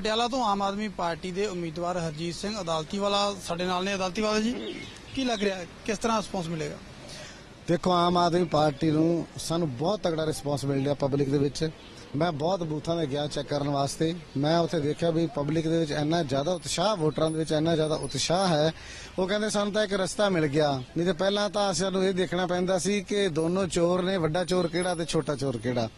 ਪਟਿਆਲਾ ਤੋਂ ਆਮ ਆਦਮੀ ਪਾਰਟੀ ਦੇ ਉਮੀਦਵਾਰ ਹਰਜੀਤ ਸਿੰਘ ਅਦਾਲਤੀ ਵਾਲਾ ਸਾਡੇ ਨਾਲ ਨੇ। ਅਦਾਲਤੀ ਵਾਲਾ ਜੀ, ਕੀ ਲੱਗ ਰਿਹਾ? ਕਿਸ ਤਰ੍ਹਾਂ ਰਿਸਪੌਂਸ ਮਿਲੇਗਾ? ਦੇਖੋ, ਆਮ ਆਦਮੀ ਪਾਰਟੀ ਨੂੰ ਸਾਨੂੰ ਬਹੁਤ ਤਗੜਾ ਰਿਸਪੌਂਸ ਮਿਲ ਰਿਹਾ ਪਬਲਿਕ ਦੇ ਵਿੱਚ। ਮੈਂ ਬਹੁਤ ਬੂਥਾਂ ਤੇ ਗਿਆ ਚੈੱਕ ਕਰਨ ਵਾਸਤੇ। ਮੈਂ ਉੱਥੇ ਦੇਖਿਆ ਵੀ ਪਬਲਿਕ ਦੇ ਵਿੱਚ ਇੰਨਾ ਜ਼ਿਆਦਾ ਉਤਸ਼ਾਹ, ਵੋਟਰਾਂ ਦੇ ਵਿੱਚ ਇੰਨਾ ਜ਼ਿਆਦਾ ਉਤਸ਼ਾਹ ਹੈ। ਉਹ ਕਹਿੰਦੇ ਸਾਨੂੰ ਤਾਂ ਇੱਕ ਰਸਤਾ ਮਿਲ ਗਿਆ। ਨਹੀਂ ਤੇ ਪਹਿਲਾਂ ਤਾਂ ਸਾਨੂੰ ਇਹ ਦੇਖਣਾ ਪੈਂਦਾ ਸੀ ਕਿ ਦੋਨੋਂ ਚੋਰ ਨੇ, ਵੱਡਾ ਚੋਰ ਕਿਹੜਾ ਤੇ ਛੋਟਾ ਚੋਰ ਕਿਹੜਾ।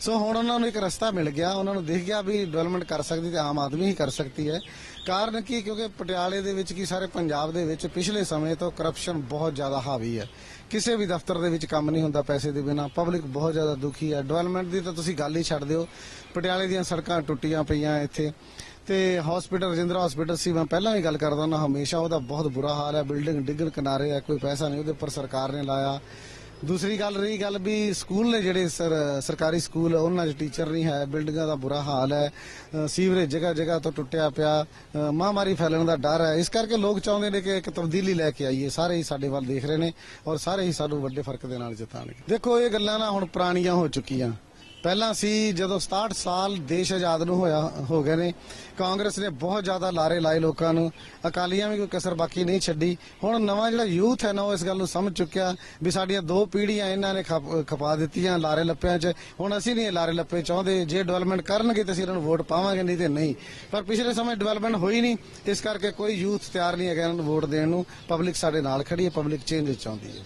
ਸੋ ਹੁਣ ਉਹਨਾਂ ਨੂੰ ਇੱਕ ਰਸਤਾ ਮਿਲ ਗਿਆ, ਉਹਨਾਂ ਨੂੰ ਦਿਖ ਗਿਆ ਵੀ ਡਿਵੈਲਪਮੈਂਟ ਕਰ ਸਕਦੀ ਤੇ ਆਮ ਆਦਮੀ ਹੀ ਕਰ ਸਕਦੀ ਹੈ। ਕਾਰਨ ਕੀ? ਕਿਉਂਕਿ ਪਟਿਆਲੇ ਦੇ ਵਿੱਚ ਕੀ ਸਾਰੇ ਪੰਜਾਬ ਦੇ ਵਿੱਚ ਪਿਛਲੇ ਸਮੇਂ ਤੋਂ ਕਰਪਸ਼ਨ ਬਹੁਤ ਜ਼ਿਆਦਾ ਹਾਵੀ ਹੈ। ਕਿਸੇ ਵੀ ਦਫ਼ਤਰ ਦੇ ਵਿੱਚ ਕੰਮ ਨਹੀਂ ਹੁੰਦਾ ਪੈਸੇ ਦੇ ਬਿਨਾ ਪਬਲਿਕ ਬਹੁਤ ਜ਼ਿਆਦਾ ਦੁਖੀ ਹੈ। ਡਿਵੈਲਪਮੈਂਟ ਦੀ ਤਾਂ ਤੁਸੀਂ ਗੱਲ ਹੀ ਛੱਡ ਦਿਓ, ਪਟਿਆਲੇ ਦੀਆਂ ਸੜਕਾਂ ਟੁੱਟੀਆਂ ਪਈਆਂ ਇੱਥੇ। ਤੇ ਹਸਪੀਟਲ ਰਜਿੰਦਰਾ ਹਸਪੀਟਲ ਸੀ, ਮੈਂ ਪਹਿਲਾਂ ਵੀ ਗੱਲ ਕਰਦਾ ਹੁੰਦਾ, ਹਮੇਸ਼ਾ ਉਹਦਾ ਬਹੁਤ ਬੁਰਾ ਹਾਲ ਹੈ। ਬਿਲਡਿੰਗ ਡਿੱਗਣ ਕਿਨਾਰੇ ਹੈ, ਕੋਈ ਪੈਸਾ ਨਹੀਂ, ਉਹਦੇ ਉੱਪਰ ਸਰਕਾਰ ਨੇ ਲਾਇਆ। ਦੂਸਰੀ ਗੱਲ ਰਹੀ ਗੱਲ ਵੀ ਸਕੂਲ ਨੇ ਜਿਹੜੇ ਸਰਕਾਰੀ ਸਕੂਲ ਉਹਨਾਂ 'ਚ ਟੀਚਰ ਨਹੀਂ ਹੈ ਬਿਲਡਿੰਗਾਂ ਦਾ ਬੁਰਾ ਹਾਲ ਹੈ ਸੀਵਰੇਜ ਜਗ੍ਹਾ ਜਗ੍ਹਾ ਤੋਂ ਟੁੱਟਿਆ ਪਿਆ ਅ, ਮਹਾਮਾਰੀ ਫੈਲਣ ਦਾ ਡਰ ਹੈ। ਇਸ ਕਰਕੇ ਲੋਕ ਚਾਹੁੰਦੇ ਨੇ ਕਿ ਇੱਕ ਤਬਦੀਲੀ ਲੈ ਕੇ ਆਈਏ। ਸਾਰੇ ਹੀ ਸਾਡੇ ਵੱਲ ਦੇਖ ਰਹੇ ਨੇ ਔਰ ਸਾਰੇ ਹੀ ਸਾਨੂੰ ਵੱਡੇ ਫ਼ਰਕ ਦੇ ਨਾਲ ਜਿਤਾਣਗੇ ਦੇਖੋ ਇਹ ਗੱਲਾਂ ਨਾ ਹੁਣ ਪੁਰਾਣੀਆਂ ਹੋ ਚੁੱਕੀਆਂ। ਪਹਿਲਾਂ ਸੀ ਜਦੋਂ 67 ਸਾਲ ਦੇਸ਼ ਆਜ਼ਾਦ ਨੂੰ ਹੋਇਆ, ਹੋ ਗਏ ਨੇ, ਕਾਂਗਰਸ ਨੇ ਬਹੁਤ ਜ਼ਿਆਦਾ ਲਾਰੇ ਲਾਏ ਲੋਕਾਂ ਨੂੰ, ਅਕਾਲੀਆਂ ਵੀ ਕੋਈ ਕਸਰ ਬਾਕੀ ਨਹੀਂ ਛੱਡੀ। ਹੁਣ ਨਵਾਂ ਜਿਹੜਾ ਯੂਥ ਹੈ ਨਾ, ਉਹ ਇਸ ਗੱਲ ਨੂੰ ਸਮਝ ਚੁੱਕਿਆ ਵੀ ਸਾਡੀਆਂ ਦੋ ਪੀੜ੍ਹੀਆਂ ਇਹਨਾਂ ਨੇ ਖਪਾ ਦਿੱਤੀਆਂ ਲਾਰੇ ਲੱਪਿਆਂ 'ਚ। ਹੁਣ ਅਸੀਂ ਨਹੀਂ ਇਹ ਲਾਰੇ ਲੱਪੇ ਚਾਹੁੰਦੇ, ਜੇ ਡਿਵੈਲਪਮੈਂਟ ਕਰਨਗੇ ਤਾਂ ਅਸੀਂ ਇਹਨਾਂ ਨੂੰ ਵੋਟ ਪਾਵਾਂਗੇ, ਨਹੀਂ ਤੇ ਨਹੀਂ। ਪਰ ਪਿਛਲੇ ਸਮੇਂ ਡਿਵੈਲਪਮੈਂਟ ਹੋਈ ਨਹੀਂ, ਇਸ ਕਰਕੇ ਕੋਈ ਯੂਥ ਤਿਆਰ ਨਹੀਂ ਹੈਗਾ ਇਹਨਾਂ ਨੂੰ ਵੋਟ ਦੇਣ ਨੂੰ। ਪਬਲਿਕ ਸਾਡੇ ਨਾਲ ਖੜੀ ਹੈ, ਪਬਲਿਕ ਚੇਂਜ ਚਾਹੁੰਦੀ ਹੈ।